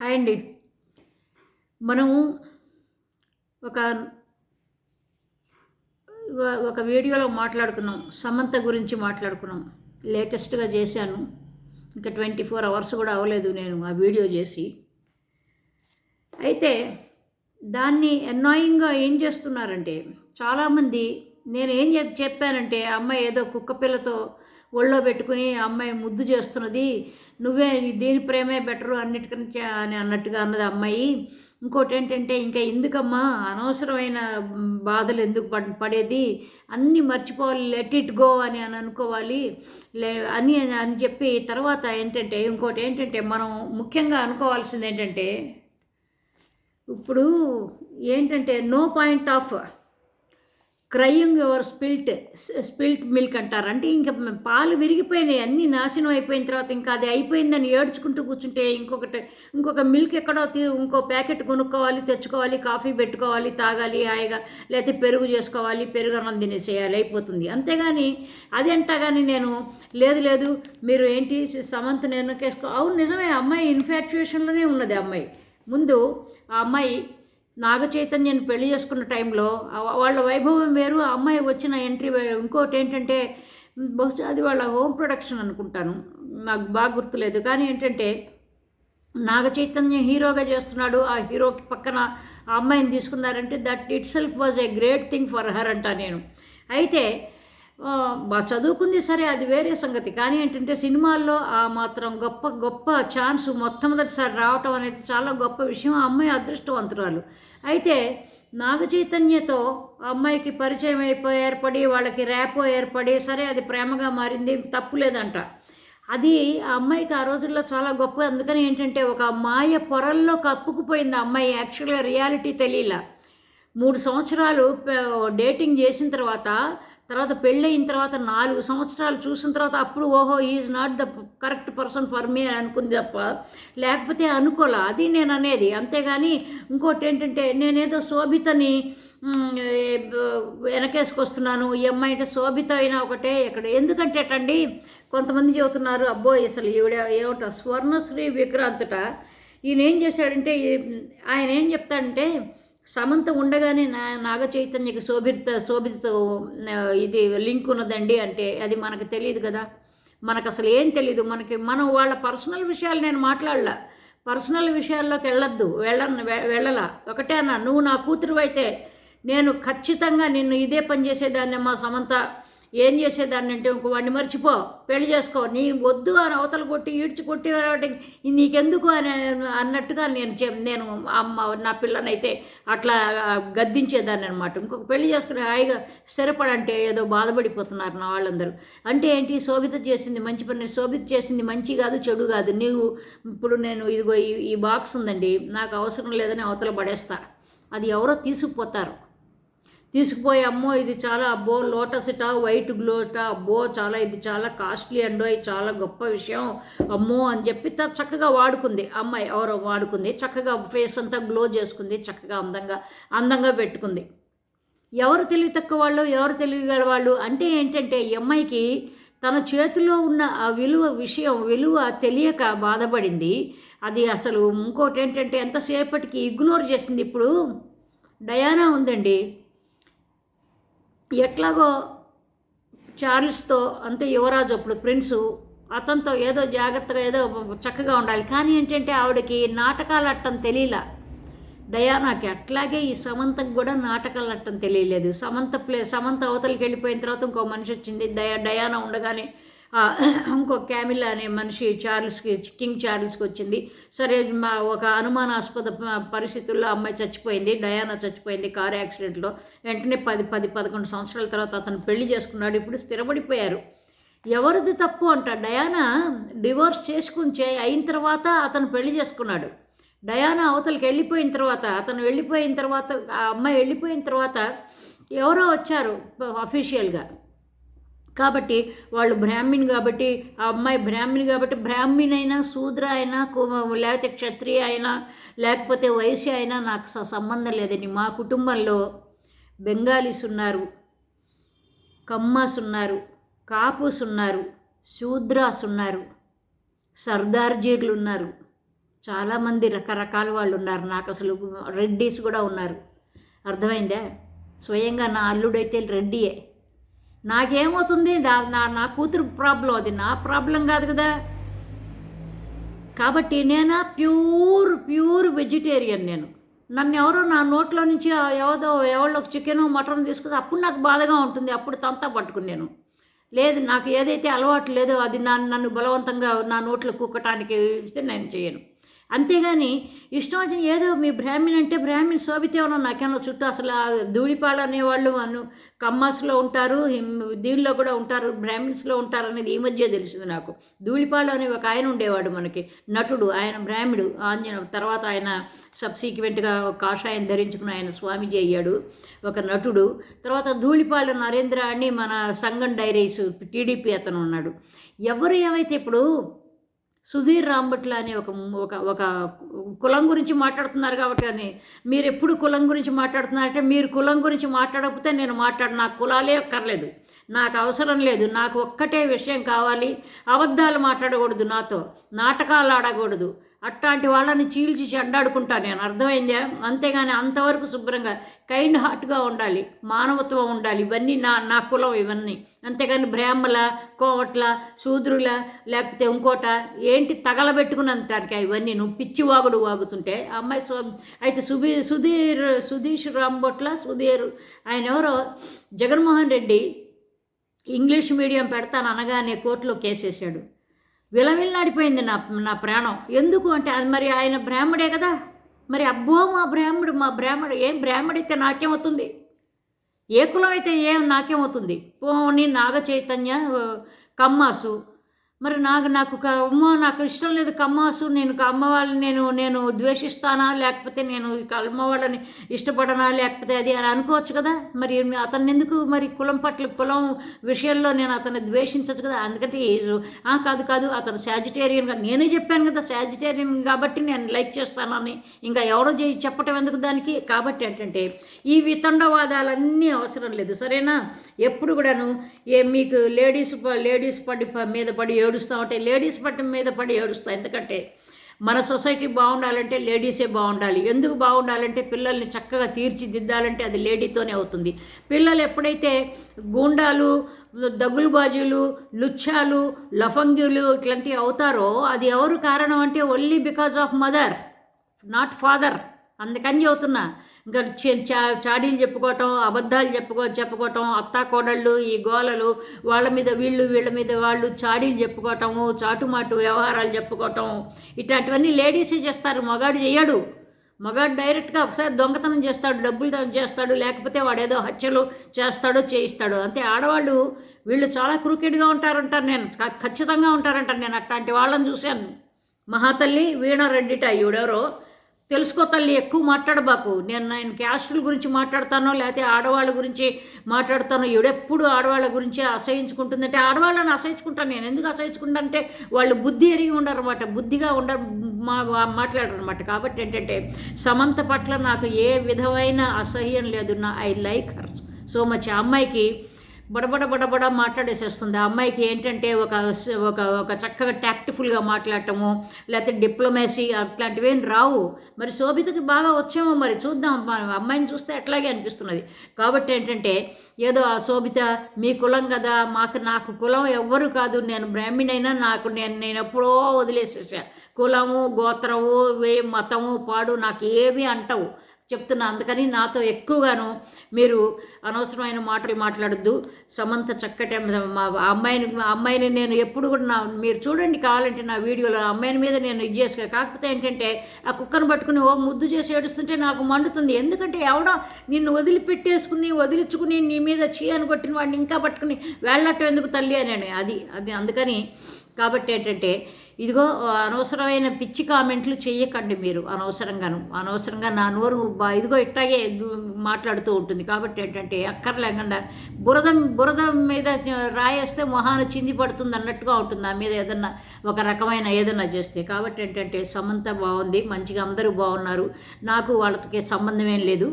Hi అండి. మనం ఒక ఒక వీడియోలో మాట్లాడుకున్నాం. సమంత గురించి మాట్లాడుకున్నాం. లేటెస్ట్గా చేశాను. ఇంకా ట్వంటీ ఫోర్ అవర్స్ కూడా అవ్వలేదు నేను ఆ వీడియో చేసి. అయితే దాన్ని ఎన్నాయింగ్గా ఏం చేస్తున్నారంటే చాలామంది నేను ఏం చెప్పానంటే ఆ అమ్మాయి ఏదో కుక్క పిల్లతో ఒళ్ళో పెట్టుకుని ఆ అమ్మాయి ముద్దు చేస్తున్నది. నువ్వే దీని ప్రేమే బెటరు అన్నిటికంటే అని అన్నట్టుగా అన్నది అమ్మాయి. ఇంకోటి ఏంటంటే ఇంకా ఎందుకమ్మా? అనవసరమైన బాధలు ఎందుకు పడేది? అన్నీ మర్చిపోవాలి. లెట్ ఇట్ గో అని అని అనుకోవాలి. లే అని అని చెప్పి తర్వాత ఏంటంటే ఇంకోటి ఏంటంటే మనం ముఖ్యంగా అనుకోవాల్సింది ఏంటంటే ఇప్పుడు ఏంటంటే no point of crying your spilt spilt milk అంటారు. అంటే ఇంకా పాలు విరిగిపోయినాయి అన్ని నాశనం అయిపోయిన తర్వాత ఇంకా అది అయిపోయిందని ఏడ్చుకుంటూ కూర్చుంటే ఇంకొకటి ఇంకొక మిల్క్ ఎక్కడో తీ ఇంకో ప్యాకెట్ కొనుక్కోవాలి తెచ్చుకోవాలి కాఫీ పెట్టుకోవాలి తాగాలి హాయిగా లేకపోతే పెరుగు చేసుకోవాలి పెరుగు అన్నం తినేసేయాలి అయిపోతుంది. అంతేగాని అది అంటా కానీ నేను లేదు లేదు మీరు ఏంటి సమంత్ నేను కేసుకో అవును నిజమే అమ్మాయి ఇన్ఫాక్చుయేషన్లోనే ఉన్నది ఆ అమ్మాయి. ముందు ఆ అమ్మాయి నాగచైతన్యను పెళ్ళి చేసుకున్న టైంలో వాళ్ళ వైభవం వేరు ఆ అమ్మాయి వచ్చిన ఎంట్రీ ఇంకోటి ఏంటంటే బహుశా అది వాళ్ళ హోమ్ ప్రొడక్షన్ అనుకుంటాను. నాకు బాగా గుర్తులేదు. కానీ ఏంటంటే నాగచైతన్య హీరోగా చేస్తున్నాడు. ఆ హీరోకి పక్కన ఆ అమ్మాయిని తీసుకున్నారంటే that itself was a great thing for her అంట నేను. అయితే చదువుకుంది సరే అది వేరే సంగతి. కానీ ఏంటంటే సినిమాల్లో ఆ మాత్రం గొప్ప గొప్ప ఛాన్స్ మొట్టమొదటిసారి రావటం అనేది చాలా గొప్ప విషయం. ఆ అమ్మాయి అదృష్టవంతురాలు. అయితే నాగ చైతన్యతో అమ్మాయికి పరిచయం అయిపోయి ఏర్పడి వాళ్ళకి ర్యాపో ఏర్పడి సరే అది ప్రేమగా మారింది తప్పు లేదంట. అది ఆ అమ్మాయికి ఆ రోజుల్లో చాలా గొప్ప అందుకని ఏంటంటే ఒక మాయ పొరల్లో కప్పుకుపోయింది ఆ అమ్మాయి. యాక్చువల్గా రియాలిటీ తెలియలా మూడు సంవత్సరాలు డేటింగ్ చేసిన తర్వాత తర్వాత పెళ్ళయిన తర్వాత నాలుగు సంవత్సరాలు చూసిన తర్వాత అప్పుడు ఓహో is not the correct person for me అని అనుకుంది తప్ప లేకపోతే అనుకోలే. అది నేను అనేది. అంతేగాని ఇంకోటి ఏంటంటే నేనేదో శోభితని వెనకేసుకొస్తున్నాను. ఈ అమ్మాయి అంటే శోభిత అయినా ఒకటే ఇక్కడ ఎందుకంటే అండి కొంతమంది చెబుతున్నారు అబ్బో అసలు ఈవిడ ఏమంట స్వర్ణశ్రీ విక్రాంతట ఈయన ఏం చేశాడంటే ఆయన ఏం చెప్తాడంటే సమంత ఉండగానే నా నాగ చైతన్యకి శోభిత శోభిత ఇది లింక్ ఉన్నదండి అంటే అది మనకు తెలియదు కదా. మనకు అసలు ఏం తెలియదు మనకి మనం వాళ్ళ పర్సనల్ విషయాలు నేను మాట్లాడలా. పర్సనల్ విషయాల్లోకి వెళ్ళొద్దు. వెళ్ళ వెళ్ళలా. ఒకటే అన్న నువ్వు నా కూతురు అయితే నేను ఖచ్చితంగా నిన్ను ఇదే పని చేసేదాన్ని మా సమంత. ఏం చేసేదాన్ని అంటే ఇంకో వాడిని మర్చిపో పెళ్ళి చేసుకో. నీ వద్దు అని అవతల కొట్టి ఈడ్చి కొట్టి నీకెందుకు అని అన్నట్టుగా నేను నేను అమ్మ నా పిల్లనైతే అట్లా గద్దించేదాన్ని అనమాట ఇంకొక పెళ్ళి చేసుకుని హాయిగా స్థిరపడంటే ఏదో బాధపడిపోతున్నారు నా వాళ్ళందరూ. అంటే ఏంటి? శోభిత చేసింది మంచి పని. శోభిత చేసింది మంచి కాదు చెడు కాదు. నీవు ఇప్పుడు నేను ఇదిగో ఈ ఈ బాక్స్ ఉందండి. నాకు అవసరం లేదని అవతల పడేస్తా. అది ఎవరో తీసుకుపోతారు. తీసుకుపోయి అమ్మో ఇది చాలా అబ్బో లోటస్ ఇట వైట్ గ్లోట అబ్బో చాలా ఇది చాలా కాస్ట్లీ అండో ఇది చాలా గొప్ప విషయం అమ్మో అని చెప్పి త- చక్కగా వాడుకుంది. అమ్మాయి ఎవరో వాడుకుంది. చక్కగా ఫేస్ అంతా గ్లో చేసుకుంది. చక్కగా అందంగా అందంగా పెట్టుకుంది. ఎవరు తెలివి తక్కువ వాళ్ళు ఎవరు తెలివిగల వాళ్ళు అంటే ఏంటంటే ఈ అమ్మాయికి తన చేతిలో ఉన్న ఆ విలువ విషయం విలువ తెలియక బాధపడింది. అది అసలు ఇంకోటి ఏంటంటే ఎంతసేపటికి ఇగ్నోర్ చేసింది ఇప్పుడు. డయానా ఉందండి. ఎట్లాగో చార్ల్స్తో అంటే యువరాజు అప్పుడు ప్రిన్సు అతనితో ఏదో జాగ్రత్తగా ఏదో చక్కగా ఉండాలి. కానీ ఏంటంటే ఆవిడకి నాటకాలు అట్టం తెలియలా డయానాకి అట్లాగే ఈ సమంతకు కూడా నాటకాలు అట్టం తెలియలేదు. సమంత ప్లే సమంత అవతలకి వెళ్ళిపోయిన తర్వాత ఇంకో మనిషి వచ్చింది. డయా డయానా ఉండగానే ఇంకో క్యామిల్ అనే మనిషి చార్ల్స్కి కింగ్ చార్ల్స్కి వచ్చింది. సరే మా ఒక అనుమానాస్పద పరిస్థితుల్లో అమ్మాయి చచ్చిపోయింది. డయానా చచ్చిపోయింది కారు యాక్సిడెంట్లో. వెంటనే పది పది పదకొండు సంవత్సరాల తర్వాత అతను పెళ్ళి చేసుకున్నాడు. ఇప్పుడు స్థిరపడిపోయారు. ఎవరిది తప్పు అంట? డయానా డివోర్స్ చేసుకుని అయిన తర్వాత అతను పెళ్ళి చేసుకున్నాడు. డయానా అవతలకి వెళ్ళిపోయిన తర్వాత అతను వెళ్ళిపోయిన తర్వాత ఆ అమ్మాయి వెళ్ళిపోయిన తర్వాత ఎవరో వచ్చారు అఫీషియల్గా కాబట్టి వాళ్ళు బ్రాహ్మిన్ కాబట్టి ఆ అమ్మాయి బ్రాహ్మిన్ కాబట్టి బ్రాహ్మిన్ అయినా శూద్ర అయినా లేకపోతే క్షత్రియ అయినా లేకపోతే వయసు అయినా నాకు సంబంధం లేదండి. మా కుటుంబంలో బెంగాలీస్ ఉన్నారు కమ్మాస్ ఉన్నారు కాపుస్ ఉన్నారు శూద్రాస్ ఉన్నారు సర్దార్జీర్లు ఉన్నారు. చాలామంది రకరకాల వాళ్ళు ఉన్నారు. నాకు అసలు రెడ్డీస్ కూడా ఉన్నారు. అర్థమైందా? స్వయంగా నా అల్లుడైతే రెడ్డియే. నాకేమవుతుంది? నా- నా నా కూతురు ప్రాబ్లం అది నా ప్రాబ్లం కాదు కదా. కాబట్టి నేను ప్యూర్ ప్యూర్ వెజిటేరియన్ నేను. నన్ను ఎవరో నా నోట్లో నుంచి ఎవరో ఎవరో చికెను మటన్ తీసుకుని అప్పుడు నాకు బాధగా ఉంటుంది. అప్పుడు తంతా పట్టుకుని నేను. లేదు నాకు ఏదైతే అలవాటు లేదో అది నా నన్ను బలవంతంగా నా నోట్లో కుక్కటానికి నేను చేయను. అంతేగాని ఇష్టం వచ్చిన ఏదో మీ బ్రాహ్మణ్ అంటే బ్రాహ్మణ్ శోభితేమన్నా నాకేమో చుట్టూ అసలు ఆ ధూళిపాలు అనేవాళ్ళు అను కమ్మాస్లో ఉంటారు దీనిలో కూడా ఉంటారు బ్రాహ్మిన్స్లో ఉంటారు అనేది ఈ మధ్య తెలిసింది నాకు. ధూళిపాలు అనే ఒక ఆయన ఉండేవాడు మనకి నటుడు ఆయన బ్రాహ్మణుడు ఆంజన తర్వాత ఆయన సబ్సీక్వెంట్గా ఒక కాషాయం ధరించుకుని ఆయన స్వామీజీ అయ్యాడు ఒక నటుడు. తర్వాత ధూళిపాడు నరేంద్ర అని మన సంగం డైరీస్ టీడీపీ అతను ఉన్నాడు. ఎవరు ఏమైతే ఇప్పుడు సుధీర్ రాంభట్ల అనే ఒక ఒక ఒక కులం గురించి మాట్లాడుతున్నారు కాబట్టి అని. మీరు ఎప్పుడు కులం గురించి మాట్లాడుతున్నారంటే మీరు కులం గురించి మాట్లాడకపోతే నేను మాట్లాడు నాకు కులాలే అక్కర్లేదు. నాకు అవసరం లేదు. నాకు ఒక్కటే విషయం కావాలి. అబద్ధాలు మాట్లాడకూడదు నాతో. నాటకాలు ఆడకూడదు. అట్లాంటి వాళ్ళని చీల్చి చెండాడుకుంటా నేను. అర్థమైందా? అంతేగాని అంతవరకు శుభ్రంగా కైండ్ హార్ట్గా ఉండాలి మానవత్వం ఉండాలి. ఇవన్నీ నా నా కులం ఇవన్నీ. అంతేగాని బ్రాహ్మల కోవట్ల శూద్రుల లేకపోతే ఇంకోట ఏంటి తగలబెట్టుకున్నంతానికి ఇవన్నీ? నువ్వు పిచ్చి వాగుడు వాగుతుంటే అమ్మాయి అయితే సుబీ సుధీర్ సుధీష్ రాంబొట్ల సుధీర్ ఆయన ఎవరో? జగన్మోహన్ రెడ్డి ఇంగ్లీష్ మీడియం పెడతాను అనగానే కోర్టులో కేసేశాడు. విలవిల్లాడిపోయింది నా నా ప్రాణం. ఎందుకు అంటే అది మరి ఆయన బ్రాహ్మడే కదా. మరి అబ్బో మా బ్రాహ్మడు మా బ్రాహ్మడు ఏం బ్రాహ్మడైతే నాకేమవుతుంది? ఏ కులం అయితే ఏం నాకేమవుతుంది? పోనీ నాగ చైతన్య కమ్మాసు మరి నాకు నాకు అమ్మ అమ్మో నాకు ఇష్టం లేదు కమ్మాసు. నేను అమ్మవాళ్ళని నేను నేను ద్వేషిస్తానా? లేకపోతే నేను అమ్మవాళ్ళని ఇష్టపడనా? లేకపోతే అది అని అనుకోవచ్చు కదా? మరి అతన్ని ఎందుకు మరి కులం పట్ల కులం విషయంలో నేను అతన్ని ద్వేషించచ్చు కదా? అందుకంటే ఏజు ఆ, కాదు కాదు అతను సాజిటేరియన్గా నేనే చెప్పాను కదా సాజిటేరియన్ కాబట్టి నేను లైక్ చేస్తానని. ఇంకా ఎవడో చేయి చెప్పటం ఎందుకు దానికి? కాబట్టి ఏంటంటే ఈ వితండవాదాలన్నీ అవసరం లేదు. సరేనా? ఎప్పుడు కూడాను ఏ మీకు లేడీస్ ప- లేడీస్ పడి మీద పడి ఏడుస్తూ ఉంటాయి లేడీస్ పట్టం మీద పడి ఏడుస్తాయి ఎందుకంటే మన సొసైటీ బాగుండాలంటే లేడీసే బాగుండాలి. ఎందుకు బాగుండాలంటే పిల్లల్ని చక్కగా తీర్చిదిద్దాలంటే అది లేడీతోనే అవుతుంది. పిల్లలు ఎప్పుడైతే గూండాలు దగులుబాజీలు లుచ్చాలు లఫంగిలు ఇట్లాంటివి అవుతారో అది ఎవరు కారణం అంటే only because of mother not father అందుకని చెబుతున్నా. ఇంకా చా- చాడీలు చెప్పుకోవటం అబద్ధాలు చెప్పుకో చెప్పుకోవటం అత్తా కోడళ్ళు ఈ గోలలు వాళ్ళ మీద వీళ్ళు వీళ్ళ మీద వాళ్ళు చాడీలు చెప్పుకోవటము చాటుమాటు వ్యవహారాలు చెప్పుకోవటం ఇట్లాంటివన్నీ లేడీసే చేస్తారు. మగాడు చేయడు మగాడు డైరెక్ట్గా ఒకసారి దొంగతనం చేస్తాడు డబ్బులు చేస్తాడు లేకపోతే వాడు ఏదో హత్యలు చేస్తాడో చేయిస్తాడు. అంతే ఆడవాళ్ళు వీళ్ళు చాలా క్రూకెడ్గా ఉంటారంటారు నేను. ఖచ్చితంగా ఉంటారంటారు నేను అట్లాంటి వాళ్ళని చూశాను. మహాతల్లి వీణారెడ్డిట ఈవిడెవరో తెలుసుకో తల్లి ఎక్కువ మాట్లాడబాకు నేను నేను క్యాస్టుల గురించి మాట్లాడతానో లేకపోతే ఆడవాళ్ళ గురించి మాట్లాడతానో ఎవడెప్పుడు ఆడవాళ్ళ గురించి అసహించుకుంటుందంటే ఆడవాళ్ళని అసహించుకుంటాను. నేను ఎందుకు అసహించుకుంటా అంటే వాళ్ళు బుద్ధి ఎరిగి ఉండరు అనమాట బుద్ధిగా ఉండరు మా మాట్లాడరన్నమాట. మాట్లాడరు అనమాట కాబట్టి ఏంటంటే సమంత పట్ల నాకు ఏ విధమైన అసహ్యం లేదు. నా I like her so much. ఆ అమ్మాయికి బడబడ బడబడ మాట్లాడేసేస్తుంది. ఆ అమ్మాయికి ఏంటంటే ఒక ఒక ఒక చక్కగా ట్యాక్ట్ఫుల్గా మాట్లాడటము లేకపోతే డిప్లొమసీ అట్లాంటివి ఏం రావు. మరి శోభితకి బాగా వచ్చేమో మరి చూద్దాం. అమ్మాయిని చూస్తే అట్లాగే అనిపిస్తున్నది. కాబట్టి ఏంటంటే ఏదో ఆ శోభిత మీ కులం కదా మాకు నాకు కులం ఎవ్వరు కాదు. నేను బ్రాహ్మణైనా నాకు నేను నేను ఎప్పుడో వదిలేసేసా. కులము గోత్రము వే మతము పాడు నాకు ఏమీ అంటవు. చెప్తున్నా. అందుకని నాతో ఎక్కువగాను మీరు అనవసరమైన మాటలు మాట్లాడద్దు. సమంత చక్కటి మా అమ్మాయిని అమ్మాయిని నేను ఎప్పుడు కూడా నా మీరు చూడండి కావాలంటే నా వీడియోలో ఆ అమ్మాయిని మీద నేను ఇది చేసుకో. కాకపోతే ఏంటంటే ఆ కుక్కను పట్టుకుని ఓ ముద్దు చేసి ఏడుస్తుంటే నాకు మండుతుంది. ఎందుకంటే ఎవడో నిన్ను వదిలిపెట్టేసుకుని వదిలించుకుని నీ మీద చీయని కొట్టిన వాడిని ఇంకా పట్టుకుని వెళ్ళటం ఎందుకు తల్లి అని. అది అది అందుకని కాబట్టి ఏంటంటే ఇదిగో అనవసరమైన పిచ్చి కామెంట్లు చేయకండి మీరు అనవసరంగాను. అనవసరంగా నా నోరు బా ఇదిగో ఇట్టాగే మాట్లాడుతూ ఉంటుంది. కాబట్టి ఏంటంటే అక్కర్లేకుండా బురద బురద మీద రాయేస్తే మొహాన చింది పడుతుంది అన్నట్టుగా ఉంటుంది. నా మీద ఏదన్నా ఒక రకమైన ఏదన్నా చేస్తే. కాబట్టి ఏంటంటే సమంత బాగుంది మంచిగా అందరూ బాగున్నారు. నాకు వాళ్ళకి సంబంధం ఏం లేదు.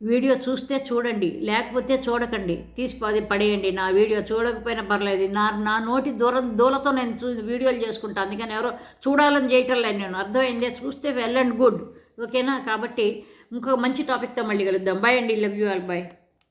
వీడియో చూస్తే చూడండి లేకపోతే చూడకండి. తీసి పది పడేయండి. నా వీడియో చూడకపోయినా పర్లేదు. నా నా నోటి దూర దూలతో నేను చూ వీడియోలు చేసుకుంటాను అందుకని ఎవరో చూడాలని చేయటం లేదు నేను. అర్థమైందే? చూస్తే వెల్ అండ్ గుడ్. ఓకేనా? కాబట్టి ఇంకో మంచి టాపిక్తో మళ్ళీ కలుద్దాం. బాయ్ అండి. Love you all bye